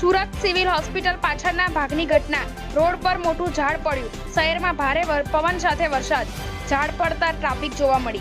Surat civil hospital પાછળના ભાગની ઘટના. રોડ પર મોટું ઝાડ પડ્યું. શહેરમાં ભારે વર- પવન સાથે વરસાદ. ઝાડ પડતા ટ્રાફિક જોવા મળી.